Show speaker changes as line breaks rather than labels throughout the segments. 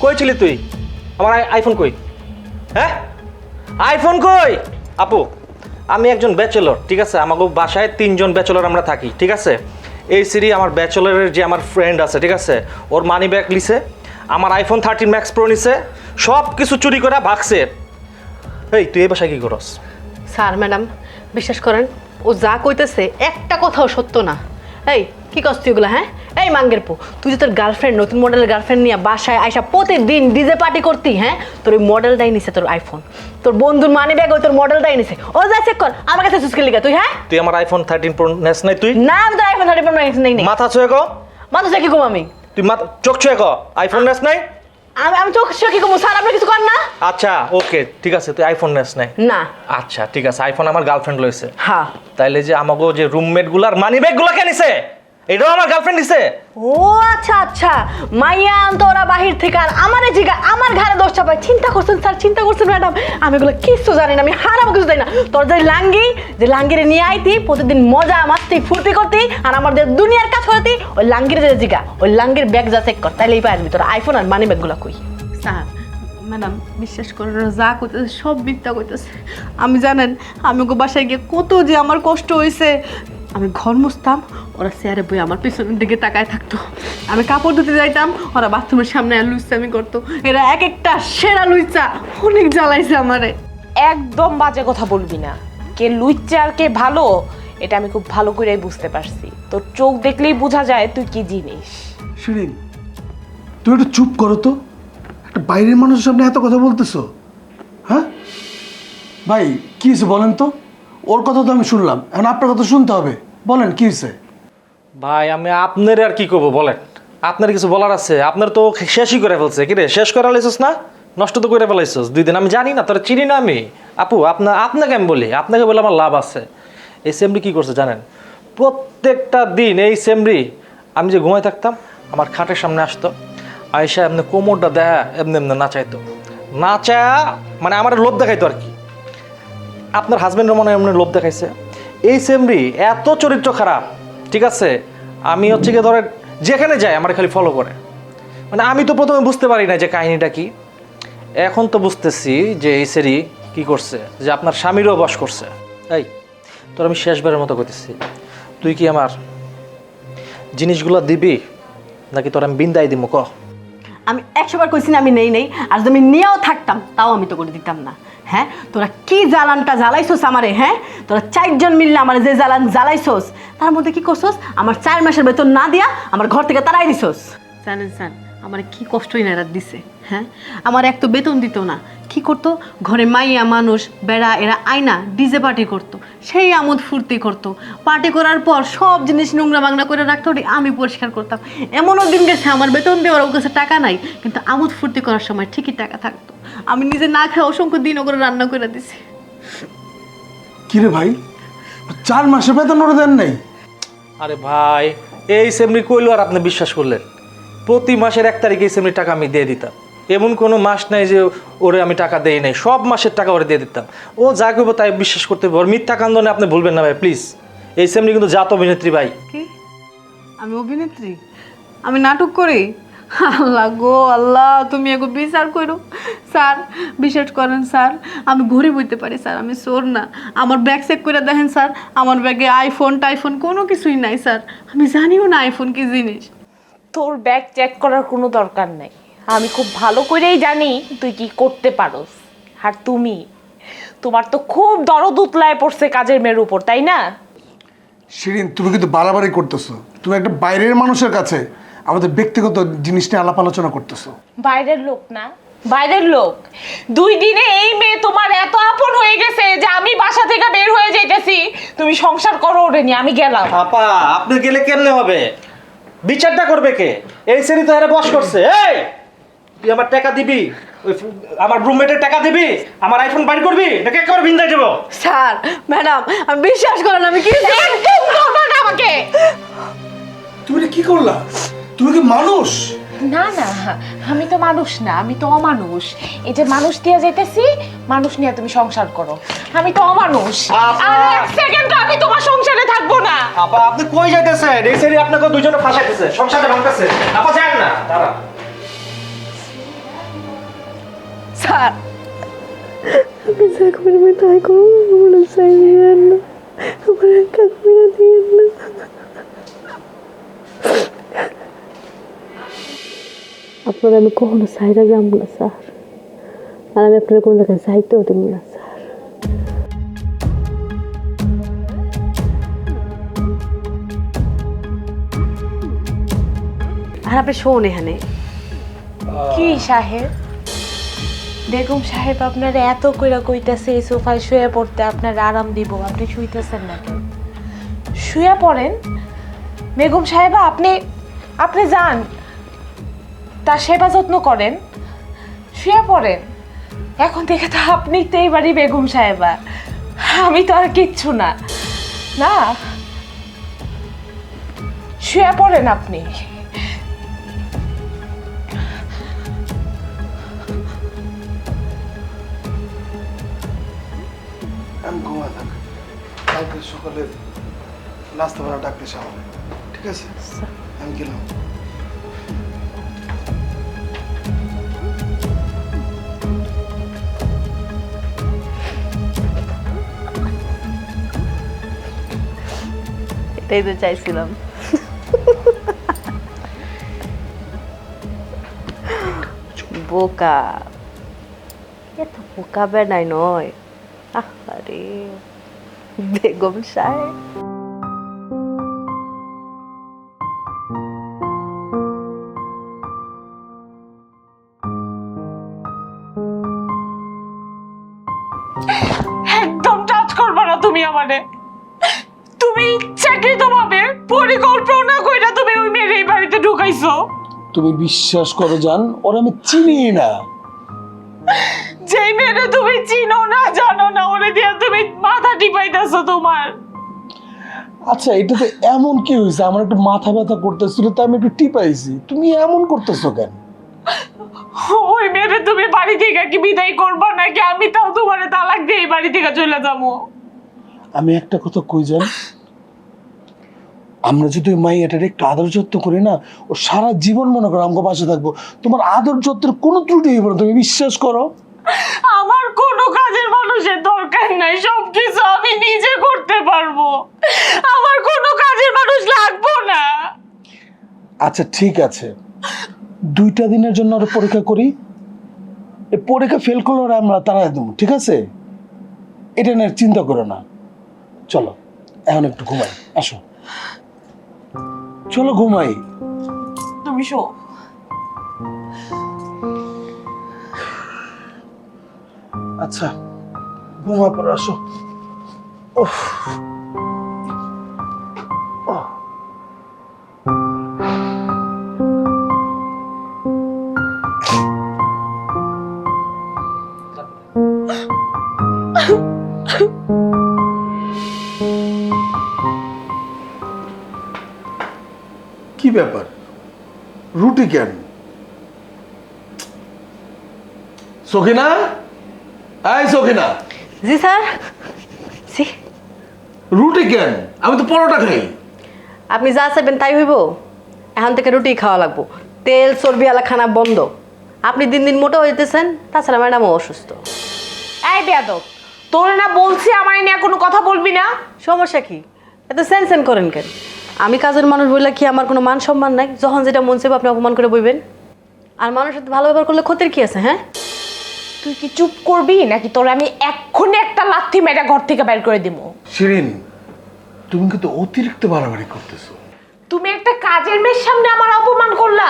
কই ছিলি তুই? আমার আই- আইফোন কই? হ্যাঁ? আইফোন কই? আপু, আমি একজন ব্যাচেলর ঠিক আছে? আমাকে বাসায় তিনজন ব্যাচেলর আমরা থাকি, ঠিক আছে? এই সিরি আমার ব্যাচেলরের যে আমার ফ্রেন্ড আছে, ঠিক আছে? ওর মানি ব্যাগ লিছে, আমার আইফোন থার্টিন ম্যাক্স প্রো নিছে সব কিছু চুরি করে ভাগছে। এই, তুই এই বাসায় কী করস?
স্যার, ম্যাডাম, বিশ্বাস করেন, ও যা কইতেছে, একটা কথাও সত্য না। এই, কি করছ তুই হ্যাঁ? এই মাঙ্গের পো তুই যে তোর গার্লফ্রেন্ড নতুন মডেলের গার্লফ্রেন্ড নিয়ে বাসায় আইসা প্রতিদিন ডিজে পার্টি করতি হ্যাঁ? তোর ওই মডেলটাই নিছে তোর আইফোন তোর বন্ধুর মানি ব্যাগ ওই তোর মডেলটাই নিছে। ও যা চেক কর আমার কাছে সুস্কে লিখা তুই হ্যাঁ?
তুই আমার আইফোন থার্টিন প্রো নেস নাই তুই?
না আমি তোর আইফোন থার্টি প্রো নেই নেই।
মাথা ছুঁয়ে কো।
মাথা চেকি কম আমি?
তুই মাথা চোখ ছুঁয়ে কো। আইফোন নেস নাই?
আমি আমি চোখ চেকি কম স্যার আপনি কিছু কর না?
আচ্ছা ওকে ঠিক আছে তুই আইফোন নেস নাই।
না।
আচ্ছা ঠিক আছে আইফোন আমার গার্লফ্রেন্ড লইছে।
হ্যাঁ
তাইলে যে আমাকে যে রুমমেটগুলার মানি ব্যাগগুলা কে নিছে? এটাও আমার গার্লফ্রেন্ড নিছে
ও আচ্ছা আচ্ছা। মাইয়া আনতো ওরা বাহির থেকে আর আমার জিগা আমার ঘরে দোষ চাপায়। চিন্তা করছেন স্যার চিন্তা করছেন ম্যাডাম। আমি এগুলো কিছু জানি না আমি হারাবো কিছু জানি না। তোর যে লাঙ্গি যে লাঙ্গিরে নিয়ে আইতি প্রতিদিন মজা মাস্তি ফুর্তি করতি আর আমার যে দুনিয়ার কাজ হতি ওই লাঙ্গির যে জিগা ওই লাঙ্গির ব্যাগ যা চেক কর তাইলেই পারবি তোর আইফোন আর মানি ব্যাগগুলো কই।
স্যার ম্যাডাম বিশ্বাস ওরা যা করতেছে সব মিথ্যা করতেছে আমি জানেন আমি ওকে বাসায় গিয়ে কত যে আমার কষ্ট হয়েছে আমি ঘর মুছতাম ওরা চেয়ারে বই আমার পেছনের দিকে তাকায় থাকতো। আমি কাপড় ধুতে যাইতাম ওরা বাথরুমের সামনে আর লুইচামি করতো। এরা এক একটা সেরা লুইচা অনেক জ্বালাইছে আমারে।
একদম বাজে কথা বলবি না। কে লুচ্চা আর কে ভালো এটা আমি খুব ভালো করেই বুঝতে পারছি। তোর চোখ দেখলেই বোঝা যায় তুই কি জিনিস।
শিরিন তুই একটু চুপ করো তো। একটা বাইরের মানুষের সামনে এত কথা বলতেছো হ্যাঁ? ভাই কী হয়েছে বলেন তো? ওর কথা তো আমি শুনলাম। এখন আপনার কথা শুনতে হবে। বলেন, কী হয়েছে
ভাই, আমি আপনার আর কি করব, বলেন। আপনার কিছু বলার আছে? আপনার তো শেষই করে ফেলছে। কি রে, শেষ করে লাইছিস না? নষ্ট তো করে ফেলাইছিস। দুই দিন, আমি জানি না, তোরা চিনি না আমি। আপু, আপনা আপনাকে আমি বলি, আপনাকে বলে আমার লাভ আছে। এই সেমরি কি করছে জানেন? প্রত্যেকটা দিন এই সেমরি আমি যে ঘুমাই থাকতাম, আমার খাটের সামনে আসতো। আয়সা এমনি কোমরটা দেয়া এমনি এমনি নাচাইতো। নাচা মানে আমার লোভ দেখাইতো আর কি। আপনার হাজব্যান্ডের মনে এমনি লোভ দেখাইছে। এই সেমরি এত চরিত্র খারাপ, ঠিক আছে? আমি হচ্ছে গিয়ে ধরেন, যেখানে যাই আমার খালি ফলো করে। মানে আমি তো প্রথমে বুঝতে পারি না যে কাহিনীটা কি। এখন তো বুঝতেছি যে এই সেরি কি করছে, যে আপনার স্বামীরও বস করছে। এই, তোর আমি শেষবারের মতো করতেছি তুই কি আমার জিনিসগুলো দিবি, নাকি তোর আমি বিন্দাই দিব ক?
আমি একশোবার কইছি না আমি নেই নেই, আর যদি আমি নিয়েও থাকতাম, তাও আমি তো করে দিতাম না। হ্যাঁ? তোরা কি জ্বালানটা জ্বালাইছোস আমারে হ্যাঁ? তোরা চারজন মিললে আমার যে জ্বালান জ্বালাইছোস, তার মধ্যে কি করছোস? আমার চার মাসের বেতন না দিয়া আমার ঘর থেকে তারাই দিছোস।
জানেন স্যার আমার কি কষ্টই না এরা দিছে হ্যাঁ? আমার এক তো বেতন দিত না। কি করতো? ঘরে মাইয়া মানুষ বেড়া এরা আয়না ডিজে পার্টি করতো। সেই আমোদ ফুর্তি করতো। পার্টি করার পর সব জিনিস নোংরা বাংলা করে রাখতো ওটি আমি পরিষ্কার করতাম। এমনও দিন গেছে আমার বেতন দেওয়ার ওর কাছে টাকা নাই কিন্তু আমোদ ফুর্তি করার সময় ঠিকই টাকা থাকতো। আমি নিজে না খাই অসংখ্য দিনও করে রান্না করে দিছি।
কিরে ভাই? চার মাসের বেতন ওরা দেন নাই।
আরে ভাই এই সেমনি কইলো আর আপনি বিশ্বাস করলেন? প্রতি মাসের এক তারিখে সেমনি টাকা আমি দিয়ে দিতাম। এমন কোনো মাস নাই যে ওরে আমি টাকা দেই নাই, সব মাসের টাকা ওরে দিয়ে দিতাম। ও যা করব তাই বিশ্বাস করতে ওর মিথ্যা কান্দনে আপনি ভুলবেন না ভাই প্লিজ এই সেমনি কিন্তু জাত অভিনেত্রী ভাই।
আমি অভিনেত্রী? আমি নাটক করি? আল্লাহ গো, আল্লাহ, তুমি এগো বিচার করো। স্যার, বিশ্বাস করেন স্যার, আমি ঘুরে বইতে পারি স্যার, আমি চোর না। আমার ব্যাগ চেক করে দেখেন স্যার, আমার ব্যাগে আইফোন টাইফোন কোনো কিছুই নাই স্যার। আমি জানিও না আইফোন কি জিনিস।
তোর ব্যাগ চেক করার কোনো দরকার নাই। আমি খুব ভালো করেই জানি তুই কি করতে পারোস। আর তুমি? তোমার তো খুব দরদ উতলায় পড়ছে কাজের মেয়ের উপর তাই না?
শিরিন তুমি কিন্তু বাড়াবাড়ি করতেছো। তুমি একটা বাইরের মানুষের কাছে আমাদের ব্যক্তিগত জিনিস নিয়ে আলাপ আলোচনা করতেছো।
বাইরের লোক না বাইরের লোক। দুই দিনে এই মেয়ে তোমার এত আপন হয়ে গেছে যে আমি বাসা থেকে বের হয়ে যাইতেছি। তুমি সংসার করো ওরে নিয়ে আমি গেলাম।
আপা আপনি গেলে কেমনে হবে? বিচারটা করবে কে? এই শ্রেণি তো এরা বস করছে। এই তুই আমার টাকা দিবি? ওই আমার রুমমেটের টাকা দিবি? আমার আইফোন বাড়ি করবি? নাকি একেবারে বিন্দায় যাব?
স্যার ম্যাডাম আমি বিশ্বাস করেন আমি কি
একদম করবে না আমাকে।
তুমি এটা কি করলা? তুমি কি মানুষ?
না না আমি তো মানুষ না আমি তো অমানুষ। এই যে মানুষ দিয়ে যেতেছি মানুষ নিয়ে তুমি সংসার করো। আমি তো অমানুষ। আর এক সেকেন্ড আমি না
আপা, আপনি কই আপনাকে ফাঁসাইতেছে ভাঙতেছে। আপা, যান না দাঁড়া
স্যার। আপনার আমি কখনো সাইরা যাব না, স্যার। আর আমি আপনার কোনো জায়গায় যাইতেও দেবো না আর আপনি শোন এখানে।
কি সাহেব? বেগম সাহেব আপনার এত কইরা কইতাছে, এই সোফায় শুয়ে পড়তে আপনার আরাম দিব, আপনি শুইতেছেন না কেন? শুয়ে পড়েন। বেগম সাহেবা, আপনি আপনি যান। তার সেবা যত্ন করেন। শুয়ে পড়েন। এখন থেকে তো আপনি তো এইবারই বেগম সাহেবা। আমি তো আর কিচ্ছু না। না। শুয়ে পড়েন আপনি।
আমি ঘুমায় থাক। কালকে সকালে ঠিক আছে? আমি গেলাম।
এটাই তো চাইছিলাম। বোকা। এত বোকা বেড়াই নয়। আরে বেগম সাহেব
একদম টাচ করবে না তুমি আমারে। তুমি ইচ্ছাকৃত ভাবে পরিকল্পনা কইরা তুমি ওই মেয়ের এই বাড়িতে ঢুকাইছো।
তুমি বিশ্বাস করো জান ওরা আমি চিনি না।
যেই মেয়েরে তুমি চিনো না জানো না ওরে দিয়ে তুমি মাথা টিপাইতেছো তোমার।
আচ্ছা এটাতে এমন কি হয়েছে আমার একটু মাথা ব্যথা করতেছিল তো আমি একটু টিপাইছি। তুমি এমন করতেছো কেন?
ওই মেয়েরে তুমি বাড়ি থেকে কি বিদায় করবা নাকি আমি তাও তোমারে তালাক দিয়ে এই বাড়ি থেকে চলে যাব?
আমি একটা কথা কই জান? আমরা যদি ওই মাইয়াটার একটু আদর যত্ন করি না ও সারা জীবন মনে করো আমাকে পাশে থাকব। তোমার আদর যত্নের কোনো ত্রুটি হইব না তুমি বিশ্বাস করো?
আমার কোনো কাজের মানুষের দরকার নাই সব কিছু আমি নিজে করতে পারব। আমার কোনো কাজের মানুষ লাগবো না।
আচ্ছা ঠিক আছে। দুইটা দিনের জন্য ওরা পরীক্ষা করি। পরীক্ষা ফেল করলে ওরা আমরা তাড়াই দেবো ঠিক আছে? এটা নিয়ে চিন্তা করো না। চলো এখন একটু ঘুমাই। আসো। চলো ঘুমাই
তুমি শো
আচ্ছা ঘুমা পরে আসো। ওহ। কি ব্যাপার? রুটি কেন? সখিনা? সখিনা।
জি স্যার। জি।
রুটি কেন? আমি তো পরোটা খাই।
আপনি যা চাইবেন তাই হইব। এখন থেকে রুটি খাওয়া লাগবো। তেল চর্বিওয়ালা খানা বন্ধ। আপনি দিন দিন মোটা হইতেছেন তাছাড়া ম্যাডামও অসুস্থ।
এই বেয়াদব তোর না বলছি আমার নিয়ে কোনো কথা বলবি না?
সমস্যা কি? এত সেন সেন করেন কেন? আমি কাজের মানুষ বললে কি আমার কোনো মান সম্মান নাই? যখন যেটা মন চাইবে আপনি অপমান করে বইবেন। আর মানুষের সাথে ভালো ব্যবহার করলে ক্ষতির কি আছে হ্যাঁ?
তুই কি চুপ করবি? নাকি তোর আমি এক্ষুনি একটা লাথি মেরে ঘর থেকে বের করে দিব?
শিরিন তুমি কিন্তু অতিরিক্ত বাড়াবাড়ি করতেছো।
তুমি একটা কাজের মেয়ের সামনে আমার অপমান করলা।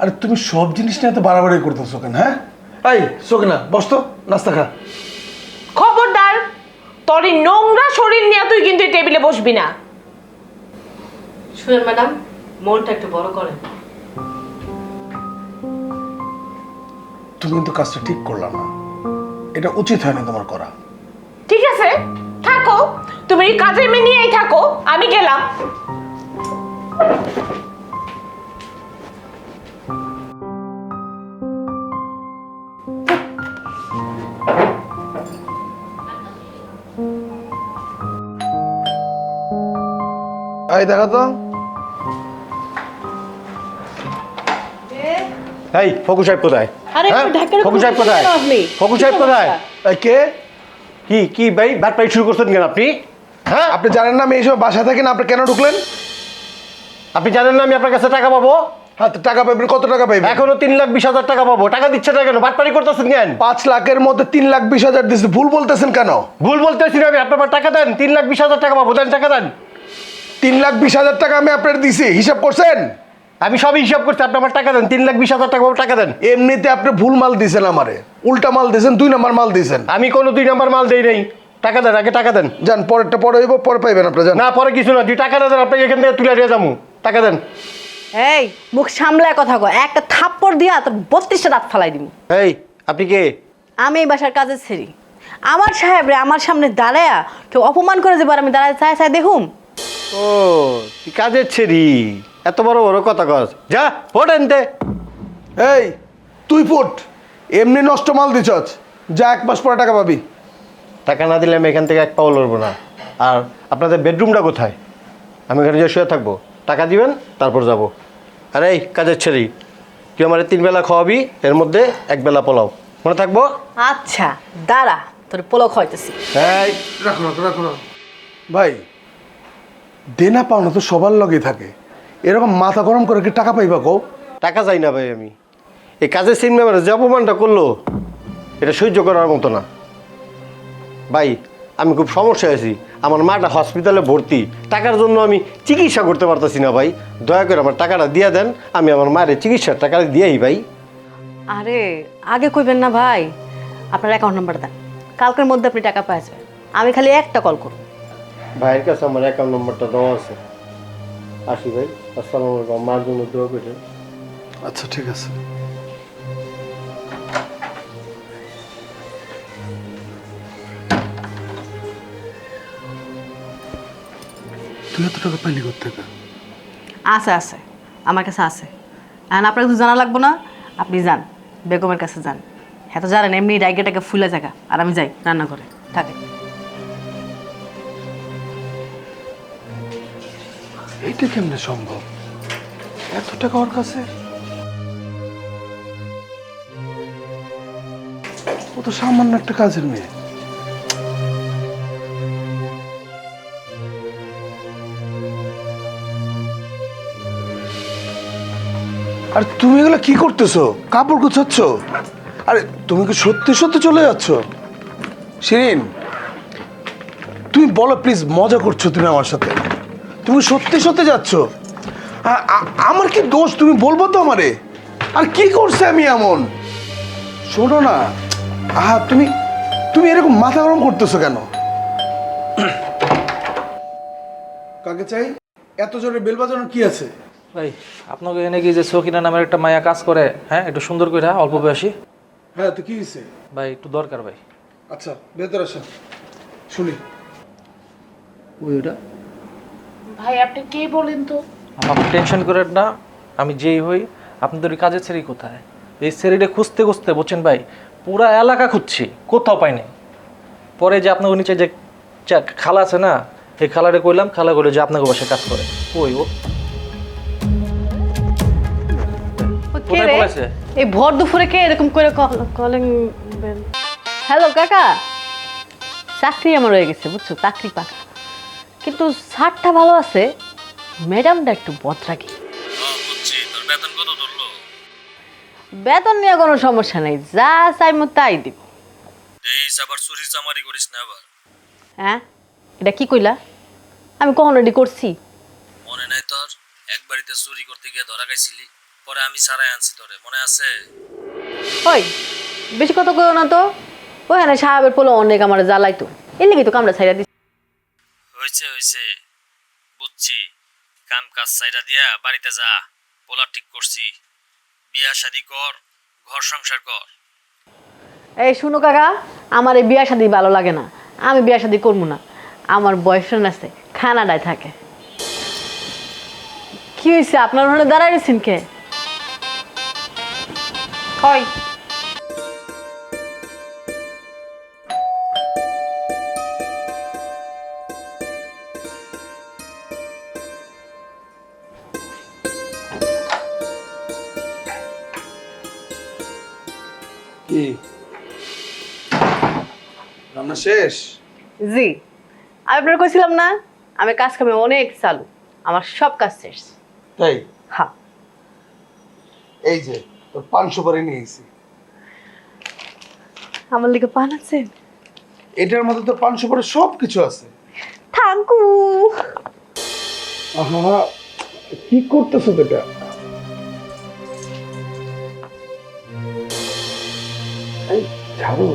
আরে তুমি সব জিনিস নিয়ে এত বাড়াবাড়ি করতেছো কেন হ্যাঁ? এই সখিনা বস তো নাস্তা খা।
খবরদার তোর এই নোংরা শরীর নিয়ে তুই কিন্তু এই টেবিলে বসবি না।
শুনেন ম্যাডাম মনটা একটু বড় করেন।
তুমি কিন্তু কাজটা ঠিক করলাম না। এটা উচিত হয়নি তোমার করা।
ঠিক আছে থাকো। তুমি এই কাজে নিয়েই থাকো আমি গেলাম।
এই দেখা তো।
এই ফকু সাহেব কোথায়?
আরে,
হ্যাঁ?
ঢাকার
ফকু সাহেব কোথায়?
আপনি?
ফকু সাহেব কোথায়?
কে?
কি কি ভাই ব্যাট পাই শুরু করছেন কেন আপনি? হ্যাঁ?
আপনি জানেন না আমি এই সময় বাসা থাকি না আপনি কেন ঢুকলেন?
আপনি জানেন না আমি আপনার কাছে টাকা পাবো?
হ্যাঁ তো টাকা পাইবেন কত টাকা পাইবেন?
এখনও তিন লাখ বিশ হাজার টাকা পাবো। টাকা দিচ্ছে না কেন? বাটপারি করতেছেন কেন?
পাঁচ লাখের মধ্যে তিন লাখ বিশ হাজার দিচ্ছে ভুল বলতেছেন কেন?
ভুল বলতেছি না আমি আপনার টাকা দেন। তিন লাখ বিশ হাজার টাকা পাবো দেন টাকা দেন।
তিন লাখ বিশ হাজার টাকা আমি আপনার দিছি হিসাব করছেন?
আমি সবই হিসাব করছি আপনি আমার টাকা দেন তিন লাখ বিশ হাজার টাকা টাকা দেন।
এমনিতে আপনি ভুল মাল দিছেন আমারে। উল্টা মাল দিয়েছেন দুই নাম্বার মাল দিয়েছেন
আমি কোনো দুই নাম্বার মাল দেই নাই। টাকা দেন আগে টাকা দেন।
যান পরেরটা পরে হইব পরে পাইবেন আপনি যান।
না পরে কিছু না দুই টাকা দেন আপনাকে এখান থেকে তুলে দিয়ে যাব। টাকা দেন।
এই মুখ সামলায় কথা কয়। একটা থাপ্পড় দিয়া তোর বত্রিশটা দাঁত ফালাই দিব
এই আপনি কে?
আমি এই বাসার কাজের ছেড়ি। আমার সাহেব রে আমার সামনে দাঁড়ায়া কেউ অপমান করে দেবার আমি দাঁড়ায় চাই চাই দেখুম।
ও তুই কাজের ছেড়ি। এত বড় বড় কথা কস। যা ফোট এনতে।
এই তুই ফুট। এমনি নষ্ট মাল দিছস। যা এক মাস পরে টাকা পাবি।
টাকা না দিলে আমি এখান থেকে এক পাও লড়বো না। আর আপনাদের বেডরুমটা কোথায়? আমি এখানে যে শুয়ে থাকব। টাকা দিবেন তারপর যাব। আর এই কাজের ছেড়ি। তুই আমার তিন বেলা খাওয়াবি এর মধ্যে এক বেলা পোলাও। মনে থাকব?
আচ্ছা দাঁড়া তোর পোলাও হইতেছি
এই।
রাখো রাখো রাখো রাখো। ভাই দেনা পাওনা তো সবার লগেই থাকে। এরকম মাথা গরম করে কি টাকা পাইবা কো
টাকা চাই না ভাই আমি। এই কাজের সিন মেম্বার যে অপমানটা করল এটা সহ্য করার মতো না। ভাই আমি খুব সমস্যা আছি। আমার মাটা হসপিটালে ভর্তি। টাকার জন্য আমি চিকিৎসা করতে পারতেছি না ভাই। দয়া করে আমার টাকাটা দিয়ে দেন। আমি আমার মায়ের চিকিৎসার টাকা দিয়েই ভাই।
আরে আগে কইবেন না ভাই। আপনার অ্যাকাউন্ট নাম্বার দেন। কালকের মধ্যে আপনি টাকা পাওয়া যাবেন। আমি খালি একটা কল করব।
ভাইয়ের কাছে আমার অ্যাকাউন্ট নম্বরটা দেওয়া আছে। আসি ভাই। আসসালামু আলাইকুম মার জন্য দোয়া করে
আচ্ছা ঠিক আছে। তুই এত টাকা পাইলি কোথেকে
আছে আছে। আমার কাছে আছে। এখন আপনার কিছু জানা লাগবো না আপনি যান। বেগমের কাছে যান। হ্যাঁ তো জানেন এমনি ডাইগেটাকে ফুলে জায়গা। আর আমি যাই রান্না করে থাকে।
এইটা কেমনে সম্ভব? এত টাকা ওর কাছে? ও তো সামান্য একটা কাজের মেয়ে। আর তুমি এগুলো কি করতেছো? কাপড় গুছাচ্ছ? আরে, তুমি কি সত্যি সত্যি চলে যাচ্ছ? শিরিন, তুমি বলো প্লিজ মজা করছ তুমি আমার সাথে। তুমি সত্যি সত্যি যাচ্ছ? আমার কি দোষ? তুমি বলব তো আমারে। আর কি করছে আমি এমন? শোনো না। আহা তুমি তুমি এরকম মাথা গরম করতেছো কেন? কাকে চাই? এত জোরে বেল বাজানোর কি আছে?
ভাই আপনাকে এনে কি যে সকিনা নামের একটা মায়া কাজ করে হ্যাঁ? একটু সুন্দর করে অল্প বয়সী।
হ্যাঁ তো কি হয়েছে
ভাই একটু দরকার ভাই।
আচ্ছা ভেতর আসেন। শুনি।
ওই ওটা?
ভাই আপনি কে বলেন তো?
আমার টেনশন করেন না আমি যেই হই আপনাদের ওই কাজের ছেড়ি কোথায়? এই ছেড়িটা খুঁজতে খুঁজতে বলছেন ভাই পুরা এলাকা খুঁজছি কোথাও পাইনি। পরে যে আপনাকে নিচে যে খালা আছে না এই খালারে কইলাম খালা কইলো যে আপনাকে বসে কাজ করে। ওই ও?
এই ভর দুপুরে কে এরকম করে কলিং হ্যালো কাকা। চাকরি আমার হয়ে গেছে বুঝছ? চাকরি পাকা। কিন্তু সারটা ভালো আছে। ম্যাডামটা একটু বদরাগি। বেতন নিয়ে কোনো সমস্যা নেই। যা চাইমো তাই দিব।
আবার চুরি চামারি করিস না আবার
হ্যাঁ? এটা কি কইলা? আমি কখন রেডি করছি?
মনে নাই তোর? এক বাড়িতে চুরি করতে গিয়ে ধরা খাইছিলি। পরে আমি সারাই আনছি তোরে। মনে আছে?
ওই বেশি কথা কইও না তো। ওখানে সাহেবের পোলো অনেক আমার জ্বালাইতো। এর লেগে তো কামড়া দিছি।
হয়েছে হয়েছে বুঝছি। কাম কাজ সাইডা দিয়া বাড়িতে যা। পোলা ঠিক করছি। বিয়া শাদি কর ঘর সংসার কর।
এই শুনো কাকা আমার এই বিয়া শাদি ভালো লাগে না। আমি বিয়া শাদি করব না। আমার বয়ফ্রেন্ড আছে খানাডায় থাকে। কি হয়েছে আপনার ওখানে দাঁড়াই রয়েছেন কে?
হয়
শেষ?
জি। আমি আপনার কইছিলাম না আমি কাজ কামে অনেক চালু আমার সব কাজ শেষ।
তাই?
হ্যাঁ
এই যে তোর পান সুপারি নিয়েছি
আমার লিগে পান আছে?
এটার মধ্যে তো পান সুপারি সব কিছু আছে।
থাকু
আহা কি করতেছো এটা এই ঝাড়ু